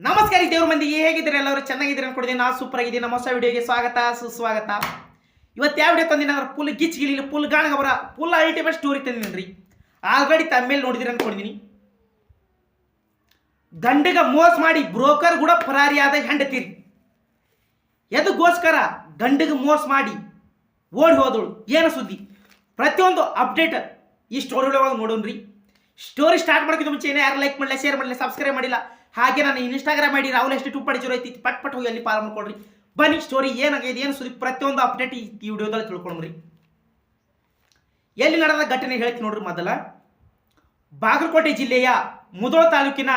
ನಮಸ್ಕಾರ ದೇವ್ರ ಮಂದಿ, ಹೇಗಿದ್ದೀರಿ ಎಲ್ಲರೂ? ಚೆನ್ನಾಗಿದ್ದೀರಿ ಅನ್ಕೊಂಡಿದ್ದೀನಿ. ನಾ ಸೂಪರ್ ಆಗಿದ್ದೀನಿ. ನಮ್ಮ ಹೊಸ ವಿಡಿಯೋಗೆ ಸ್ವಾಗತ, ಸುಸ್ವಾಗತ. ಇವತ್ತು ಯಾವ ವಿಡಿಯೋ ತಂದಿನ ಅಂದ್ರೆ ಫುಲ್ ಗಿಚ್ ಗಿಲಿ ಫುಲ್ ಗಾಣಗಬರ ಫುಲ್ ಅಲ್ಟಿಮೇಟ್ ಸ್ಟೋರಿ ತಂದಿನಿ ಆಲ್ರೆಡಿ ತಮ್ಮೇಲೆ ನೋಡಿದಿರಿ ಅನ್ಕೊಂಡಿದ್ದೀನಿ. ಗಂಡಗ ಮೋಸ ಮಾಡಿ ಬ್ರೋಕರ್ ಕೂಡ ಪರಾರಿಯಾದ ಹೆಂಡತೀರಿ ಎದಕ್ಕೋಸ್ಕರ ಗಂಡಗ ಮೋಸ ಮಾಡಿ ಓಡಿ ಹೋದಳು? ಏನು ಸುದ್ದಿ? ಪ್ರತಿಯೊಂದು ಅಪ್ಡೇಟ್ ಈ ಸ್ಟೋರಿ ಒಳಗೆ ನೋಡೋಣ್ರಿ. ಸ್ಟೋರಿ ಸ್ಟಾರ್ಟ್ ಮಾಡೋಕ್ಕಿಂತ ಮುಂಚೆ ಯಾರು ಲೈಕ್ ಮಾಡಲಿಲ್ಲ ಶೇರ್ ಮಾಡಲಿಲ್ಲ ಸಬ್ಸ್ಕ್ರೈಬ್ ಮಾಡಿಲ್ಲ ಹಾಗೆ ನಾನು ಇನ್ಸ್ಟಾಗ್ರಾಮ್ ಐಡಿ ರಾಹುಲ್ ಎಷ್ಟು ಟೂ ಪಡಿ ಜೀರೋ ಐತಿ. ಪಟ್ ಪಟ್ ಹೋಗಿ ಅಲ್ಲಿ ಫಾಲೋ ಮಾಡ್ಕೊಳ್ರಿ. ಬನ್ನಿ ಸ್ಟೋರಿ ಏನಾಗಿದೆ, ಏನು ಸುದ್ದಿ, ಪ್ರತಿಯೊಂದು ಅಪ್ಡೇಟ್ ಈ ವಿಡಿಯೋದಲ್ಲಿ ತಿಳ್ಕೊಂಡ್ರಿ. ಎಲ್ಲಿ ನಡೆದ ಘಟನೆ ಹೇಳ್ತೀನಿ ನೋಡ್ರಿ ಮೊದಲ. ಬಾಗಲಕೋಟೆ ಜಿಲ್ಲೆಯ ಮುದೋಳ ತಾಲೂಕಿನ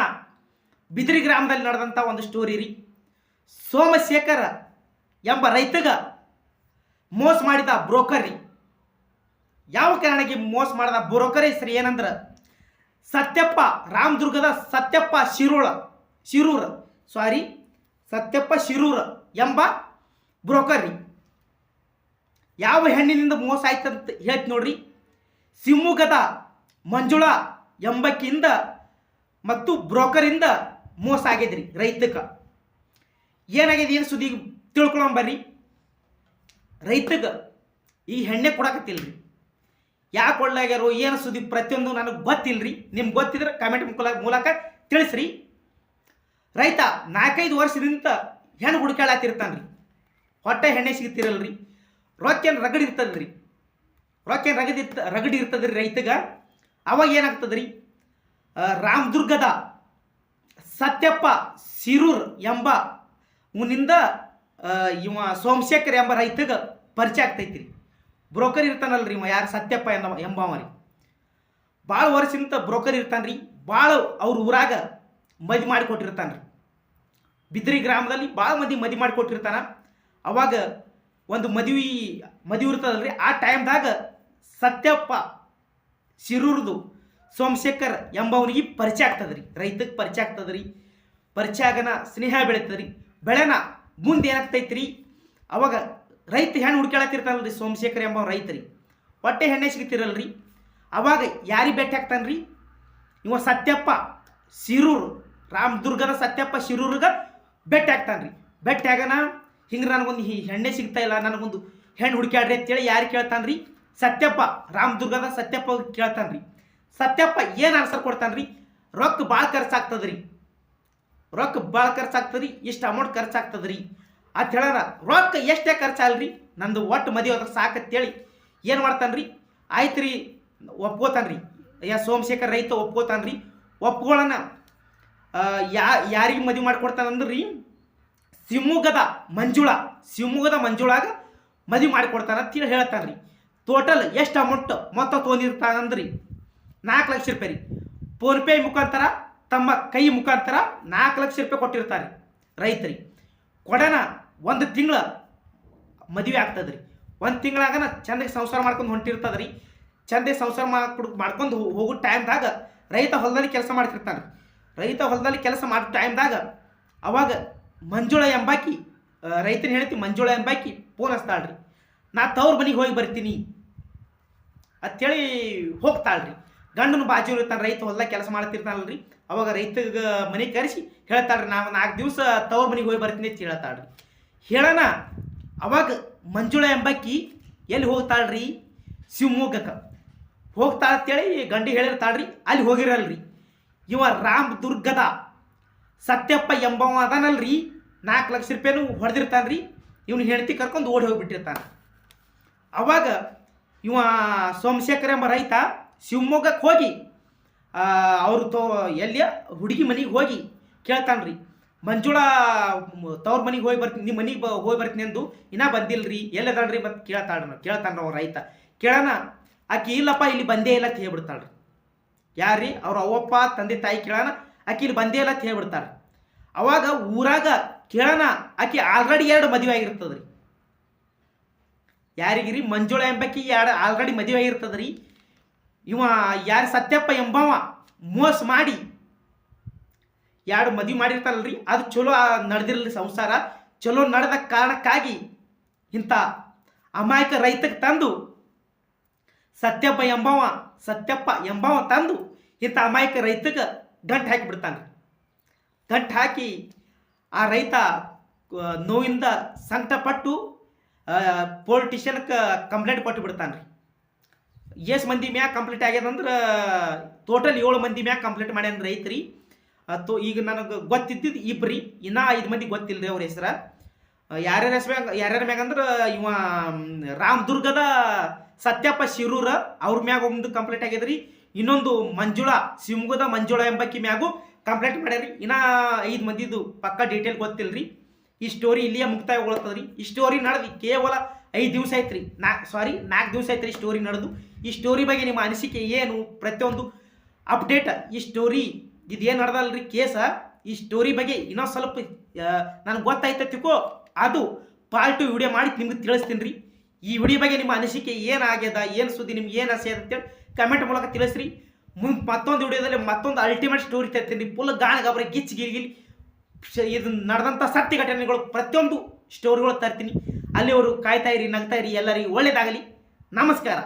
ಬಿದಿರಿ ಗ್ರಾಮದಲ್ಲಿ ನಡೆದಂಥ ಒಂದು ಸ್ಟೋರಿ ರೀ. ಸೋಮಶೇಖರ್ ಎಂಬ ರೈತಗ ಮೋಸ ಮಾಡಿದ ಬ್ರೋಕರ್ ರೀ. ಯಾವ ಕಾರಣಕ್ಕೆ ಮೋಸ ಮಾಡಿದ ಬ್ರೋಕರ್ ಹೆಸರು ಏನಂದ್ರ ಸತ್ಯಪ್ಪ, ರಾಮದುರ್ಗದ ಸತ್ಯಪ್ಪ ಶಿರೂಳ ಶಿರೂರ ಸಾರಿ ಸತ್ಯಪ್ಪ ಶಿರೂರ ಎಂಬ ಬ್ರೋಕರ್ ರೀ. ಯಾವ ಹೆಣ್ಣಿನಿಂದ ಮೋಸ ಆಯ್ತಂತ ಹೇಳ್ತಿ ನೋಡ್ರಿ. ಶಿವಮೊಗ್ಗದ ಮಂಜುಳಾ ಎಂಬಕ್ಕಿಂದ ಮತ್ತು ಬ್ರೋಕರಿಂದ ಮೋಸ ಆಗಿದ್ರಿ ರೈತಕ್ಕೆ ಏನಾಗಿದೆ ಏನು ಸುದ್ದಿ ತಿಳ್ಕೊಳಂಬರ್ರಿ ಬರ್ರಿ. ರೈತಗೆ ಈ ಹೆಣ್ಣೆ ಕೊಡಕತ್ತಿಲ್ರಿ. ಯಾಕೆ ಒಳ್ಳೆಯಾಗ್ಯಾರೋ ಏನು ಸುದ್ದಿ ಪ್ರತಿಯೊಂದು ನನಗೆ ಗೊತ್ತಿಲ್ಲರಿ ನಿಮ್ಗೆ ಗೊತ್ತಿದ್ರೆ ಕಮೆಂಟ್ ಮೂಲಕ ಮೂಲಕ ತಿಳಿಸ್ರಿ. ರೈತ ನಾಲ್ಕೈದು ವರ್ಷದಿಂದ ಹೆಣ್ಣು ಹುಡುಕಾಳತ್ತಿರ್ತಾನ್ರಿ ಹೊಟ್ಟೆ ಹೆಣ್ಣೆ ಸಿಗ್ತಿರಲ್ರಿ. ರೊಕ್ಕೇನು ರಗಡಿ ಇರ್ತದ್ರಿ. ರೊಕ್ಕೇನು ರಗಡಿ ಇರ್ತ, ರಗಡ್ ಇರ್ತದ್ರಿ ರೈತಗ. ಅವಾಗ ಏನಾಗ್ತದ್ರಿ? ರಾಮದುರ್ಗದ ಸತ್ಯಪ್ಪ ಸಿರೂರ್ ಎಂಬ ಇವನಿಂದ ಇವ ಸೋಮಶೇಖರ್ ಎಂಬ ರೈತಗ ಪರಿಚಯ ಆಗ್ತೈತ್ರಿ. ಬ್ರೋಕರ್ ಇರ್ತಾನಲ್ರಿ ಮ, ಯಾರು ಸತ್ಯಪ್ಪ ಎಂದವ ಎಂಬವ ರೀ ಭಾಳ ವರ್ಷದಿಂದ ಬ್ರೋಕರ್ ಇರ್ತಾನ್ರಿ ಭಾಳ ಅವ್ರ ಊರಾಗ ಮದಿ ಮಾಡಿಕೊಟ್ಟಿರ್ತಾನೆ ರೀ ಬಿದ್ರಿ ಗ್ರಾಮದಲ್ಲಿ ಭಾಳ ಮಂದಿ ಮದಿ ಮಾಡಿ ಕೊಟ್ಟಿರ್ತಾನ ಅವಾಗ ಒಂದು ಮದುವೆ ಮದುವೆ ಇರ್ತದಲ್ರಿ, ಆ ಟೈಮ್ದಾಗ ಸತ್ಯಪ್ಪ ಶಿರೂರ್ದು ಸೋಮಶೇಖರ್ ಎಂಬವನಿಗೆ ಪರಿಚಯ ಆಗ್ತದ್ರಿ. ರೈತಕ್ಕೆ ಪರಿಚಯ ಆಗ್ತದ್ರಿ. ಪರಿಚಯ ಆಗನ ಸ್ನೇಹ ಬೆಳೀತದ್ರಿ. ಬೆಳೆನ ಮುಂದೆ ಏನಾಗ್ತೈತ್ರಿ? ಅವಾಗ ರೈತ ಹೆಣ್ಣು ಹುಡ್ಕ್ಯಾಳತ್ತಿರ್ತಾನಲ್ರಿ ಸೋಮಶೇಖರ್ ಎಂಬ ರೈತರಿ. ಹೊಟ್ಟೆ ಹೆಣ್ಣೆ ಸಿಗ್ತಿರಲ್ರಿ. ಅವಾಗ ಯಾರಿಗೆ ಭೇಟಿ ಆಗ್ತಾನ್ರಿ? ಇವ ಸತ್ಯಪ್ಪ ಶಿರೂರು ರಾಮದುರ್ಗದ ಸತ್ಯಪ್ಪ ಶಿರೂರ್ಗ ಭೇಟಿ ರೀ ಭೇಟಿ ಆಗನ ಹಿಂಗೆ ನನಗೊಂದು ಈ ಹೆಣ್ಣೆ ಸಿಗ್ತಾ ಇಲ್ಲ, ನನಗೊಂದು ಹೆಣ್ಣು ಹುಡುಕ್ಯಾಡ್ರಿ ಅಂತೇಳಿ ಯಾರು ಕೇಳ್ತಾನ್ರಿ? ಸತ್ಯಪ್ಪ ರಾಮದುರ್ಗದ ಸತ್ಯಪ್ಪ ಕೇಳ್ತಾನ್ರಿ. ಸತ್ಯಪ್ಪ ಏನು ಆನ್ಸರ್ ಕೊಡ್ತಾನ್ರಿ? ರೊಕ್ಕ ಭಾಳ ಖರ್ಚಾಗ್ತದ್ರಿ. ರೊಕ್ಕ ಭಾಳ ಖರ್ಚಾಗ್ತದ್ರಿ, ಇಷ್ಟು ಅಮೌಂಟ್ ಖರ್ಚಾಗ್ತದ್ರಿ. ಅಂತ ಹೇಳಾರ ರೊಕ್ಕ ಎಷ್ಟೇ ಖರ್ಚಲ್ರಿ ನಂದು ಒಟ್ಟು ಮದುವೆ ಹೋದ್ರೆ ಸಾಕತ್ತೇಳಿ. ಏನು ಮಾಡ್ತಾನ್ರಿ? ಆಯ್ತು ರೀ ಒಪ್ಕೋತಾನ್ರಿ. ಯಾ ಸೋಮಶೇಖರ್ ರೈತ ಒಪ್ಕೋತಾನ್ರಿ. ಒಪ್ಕೊಳ್ಳೋಣ ಯಾ, ಯಾರಿಗೆ ಮದುವೆ ಮಾಡಿಕೊಡ್ತಾನಂದ್ರೆ? ರೀ ಶಿವಮೊಗ್ಗದ ಮಂಜುಳ, ಶಿವಮೊಗ್ಗದ ಮಂಜುಳಾಗ ಮದುವೆ ಮಾಡಿಕೊಡ್ತಾನ ಅಂತೇಳಿ ಹೇಳ್ತಾನೆ ರೀ ಟೋಟಲ್ ಎಷ್ಟು ಅಮೌಂಟ್ ಮೊತ್ತ ತೊಗೊಂಡಿರ್ತಾನಂದ್ರಿ? ನಾಲ್ಕು ಲಕ್ಷ ರೂಪಾಯಿ ರೀ. ಫೋನ್ಪೇ ಮುಖಾಂತರ, ತಮ್ಮ ಕೈ ಮುಖಾಂತರ ನಾಲ್ಕು ಲಕ್ಷ ರೂಪಾಯಿ ಕೊಟ್ಟಿರ್ತಾರೆ ರೈತರಿ. ಕೊಡನ ಒಂದು ತಿಂಗಳ ಮದುವೆ ಆಗ್ತದ್ರಿ. ಒಂದು ತಿಂಗಳಾಗನ ಚಂದಗೆ ಸಂಸಾರ ಮಾಡ್ಕೊಂಡು ಹೊಂಟಿರ್ತದ್ರಿ. ಚಂದಗೆ ಸಂಸಾರ ಮಾಡ್ಕೊಡ್ ಮಾಡ್ಕೊಂಡು ಹೋಗೋ ಟೈಮ್ದಾಗ ರೈತ ಹೊಲದಲ್ಲಿ ಕೆಲಸ ಮಾಡ್ತಿರ್ತಾನೆ ರೈತ ಹೊಲದಲ್ಲಿ ಕೆಲಸ ಮಾಡೋ ಟೈಮ್ದಾಗ ಅವಾಗ ಮಂಜುಳ ಎಂಬಾಕಿ ರೈತನ ಹೇಳ್ತಿ ಮಂಜುಳ ಎಂಬಾಕಿ ಫೋನ್ ಹಚ್ತಾಳ್ರಿ. ನಾ ತವ್ರ ಮನೆಗೆ ಹೋಗಿ ಬರ್ತೀನಿ ಅಂತೇಳಿ ಹೋಗ್ತಾಳ್ರಿ. ಗಂಡನ ಬಾಜು ಇರ್ತಾನೆ ರೈತ ಹೊಲ್ದಾಗ ಕೆಲಸ ಮಾಡ್ತಿರ್ತಾನಲ್ರಿ. ಅವಾಗ ರೈತಗೆ ಮನೆಗೆ ಕರೆಸಿ ಹೇಳ್ತಾಳ್ರಿ ನಾವು ನಾಲ್ಕು ದಿವಸ ತವ್ರ ಮನೆಗೆ ಹೋಗಿ ಬರ್ತೀನಿ ಅಂತ ಹೇಳ್ತಾಳ್ರಿ. ಹೇಳೋಣ, ಅವಾಗ ಮಂಜುಳ ಎಂಬಾಕಿ ಎಲ್ಲಿ ಹೋಗ್ತಾಳ್ರಿ? ಶಿವಮೊಗ್ಗಕ್ಕೆ. ಹೋಗ್ತಾಳ ಅಂತೇಳಿ ಗಂಡಿ ಹೇಳಿರ್ತಾಳ್ರಿ, ಅಲ್ಲಿ ಹೋಗಿರಲ್ರಿ. ಇವ ರಾಮದುರ್ಗದ ಸತ್ಯಪ್ಪ ಎಂಬವ ಅದಾನಲ್ರಿ. ನಾಲ್ಕು ಲಕ್ಷ ರೂಪಾಯಿನೂ ಹೊಡೆದಿರ್ತಾನ್ರಿ. ಇವನು ಹೆಂಡತಿ ಕರ್ಕೊಂಡು ಓಡಿ ಹೋಗಿಬಿಟ್ಟಿರ್ತಾನೆ. ಅವಾಗ ಇವ ಸೋಮಶೇಖರ್ ಎಂಬ ರೈತ ಶಿವಮೊಗ್ಗಕ್ಕೆ ಹೋಗಿ ಅವರು ತೋ ಎಲ್ಲಿ ಹುಡುಗಿ ಮನೆಗೆ ಹೋಗಿ ಕೇಳ್ತಾನ್ರಿ. ಮಂಜುಳಾ ತವ್ರ ಮನೆಗೆ ಹೋಗಿ ಬರ್ತೀನಿ ನಿಮ್ಮ ಮನೆಗೆ ಬ, ಹೋಗಿ ಬರ್ತೀನಿ ಎಂದು ಇನ್ನೂ ಬಂದಿಲ್ರಿ, ಎಲ್ಲದಾಳ್ರಿ ಮತ್ತು ಕೇಳ್ತಾಳ್ರಿ ಕೇಳ್ತಾನ್ರಿ ಅವ್ರು ರೈತ. ಕೇಳೋಣ, ಆಕೆ ಇಲ್ಲಪ್ಪ, ಇಲ್ಲಿ ಬಂದೇ ಇಲ್ಲ ಅಂತ ಯಾರ್ರಿ? ಅವ್ರ ಅವ್ವಪ್ಪ, ತಂದೆ, ತಾಯಿ ಕೇಳೋಣ, ಆಕೆ ಇಲ್ಲಿ ಬಂದೇ ಇಲ್ಲ ಅಂತ ಅವಾಗ ಊರಾಗ ಕೇಳೋಣ, ಆಕೆ ಆಲ್ರೆಡಿ ಎರಡು ಮದುವೆ ಆಗಿರ್ತದ್ರಿ. ಯಾರಿಗಿರಿ? ಮಂಜುಳ ಎಂಬಕಿ ಎರಡು ಆಲ್ರೆಡಿ ಮದುವೆ ಆಗಿರ್ತದ್ರಿ. ಇವ ಯಾರು ಸತ್ಯಪ್ಪ ಎಂಬವ ಮೋಸ ಮಾಡಿ ಎರಡು ಮದುವೆ ಮಾಡಿರ್ತಾರಲ್ರಿ? ಅದು ಚಲೋ ನಡೆದಿರಲಿ ಸಂಸಾರ. ಚಲೋ ನಡೆದ ಕಾರಣಕ್ಕಾಗಿ ಇಂಥ ಅಮಾಯಕ ರೈತಕ್ಕೆ ತಂದು, ಸತ್ಯಪ್ಪ ಎಂಬವ ಸತ್ಯಪ್ಪ ಎಂಬವ ತಂದು ಇಂಥ ಅಮಾಯಕ ರೈತಗೆ ಗಂಟು ಹಾಕಿಬಿಡ್ತಾನೆ ಗಂಟು ಹಾಕಿ ಆ ರೈತ ನೋವಿಂದ ಸಂಕಟಪಟ್ಟು ಪೊಲಿಟಿಷಿಯನ್ಗೆ ಕಂಪ್ಲೇಂಟ್ ಕೊಟ್ಟು ಬಿಡ್ತಾನೆ ರೀ ಎಷ್ಟು ಮಂದಿ ಮ್ಯಾಗ ಕಂಪ್ಲೀಟ್ ಆಗ್ಯದಂದ್ರೆ ಟೋಟಲ್ ಏಳು ಮಂದಿ ಮ್ಯಾಗ ಕಂಪ್ಲೀಟ್ ಮಾಡ್ಯಾನ ರೈತರಿ. ತೋ ಈಗ ನನಗೆ ಗೊತ್ತಿದ್ದಿದ್ದು ಇಬ್ರಿ, ಇನ್ನೂ ಐದು ಮಂದಿ ಗೊತ್ತಿಲ್ಲ ರೀ ಅವ್ರ ಹೆಸ್ರ. ಯಾರ್ಯಾರ ಹೆಸ್ರು ಯಾರ್ಯಾರ ಮ್ಯಾಗ ಅಂದ್ರೆ ಇವ ರಾಮದುರ್ಗದ ಸತ್ಯಪ್ಪ ಶಿರೂರ ಅವ್ರ ಮ್ಯಾಗ ಒಂದು ಕಂಪ್ಲೇಂಟ್ ಆಗ್ಯದ್ರಿ ಇನ್ನೊಂದು ಮಂಜುಳಾ, ಶಿವಮೊಗ್ಗದ ಮಂಜುಳಾ ಎಂಬಕ್ಕಿ ಮ್ಯಾಗು ಕಂಪ್ಲೇಂಟ್ ಮಾಡ್ಯಾರಿ. ಇನ್ನೂ ಐದು ಮಂದಿದು ಪಕ್ಕ ಡೀಟೇಲ್ ಗೊತ್ತಿಲ್ಲರಿ ಈ ಸ್ಟೋರಿ ಇಲ್ಲಿಯೇ ಮುಕ್ತಾಯಗೊಳ್ತದ್ರಿ. ಈ ಸ್ಟೋರಿ ನಡೆದು ಕೇವಲ ಐದು ದಿವಸ ಐತ್ರಿ ನಾ ಸಾರಿ ನಾಲ್ಕು ದಿವಸ ಐತ್ರಿ ಸ್ಟೋರಿ ನಡೆದು. ಈ ಸ್ಟೋರಿ ಬಗ್ಗೆ ನಿಮ್ಮ ಅನಿಸಿಕೆ ಏನು? ಪ್ರತಿಯೊಂದು ಅಪ್ಡೇಟ್ ಈ ಸ್ಟೋರಿ ಇದೇನು ನಡೆದಲ್ರಿ? ಕೇಸ, ಈ ಸ್ಟೋರಿ ಬಗ್ಗೆ ಇನ್ನೊಂದು ಸ್ವಲ್ಪ ನನಗೆ ಗೊತ್ತಾಯ್ತತಿಕೋ ಅದು ಪಾರ್ಟ್ ಟು ವಿಡಿಯೋ ಮಾಡಿ ನಿಮ್ಗೆ ತಿಳಿಸ್ತೀನಿ ರೀ ಈ ವಿಡಿಯೋ ಬಗ್ಗೆ ನಿಮ್ಮ ಅನಿಸಿಕೆ ಏನಾಗ್ಯದ ಏನು ಸುದ್ದಿ, ನಿಮ್ಗೆ ಏನು ಆಸೆ ಅಂತೇಳಿ ಕಮೆಂಟ್ ಮೂಲಕ ತಿಳಿಸ್ರಿ. ಮುಂದೆ ಮತ್ತೊಂದು ವಿಡಿಯೋದಲ್ಲಿ ಮತ್ತೊಂದು ಅಲ್ಟಿಮೇಟ್ ಸ್ಟೋರಿ ತರ್ತೀನಿ ಫುಲ್ ಗಾಣ ಗಾಬರಿ ಗಿಚ್ಚಿ ಗಿರಿಗಿಲಿ ಇದು ನಡೆದಂಥ ಸತ್ಯ ಘಟನೆಗಳು ಪ್ರತಿಯೊಂದು ಸ್ಟೋರಿಗಳು ತರ್ತೀನಿ. ಅಲ್ಲಿ ಅವರು ಕಾಯ್ತಾ ಇರಿ, ನಗ್ತಾ ಇರಿ, ಎಲ್ಲರಿಗೂ ಒಳ್ಳೇದಾಗಲಿ. ನಮಸ್ಕಾರ.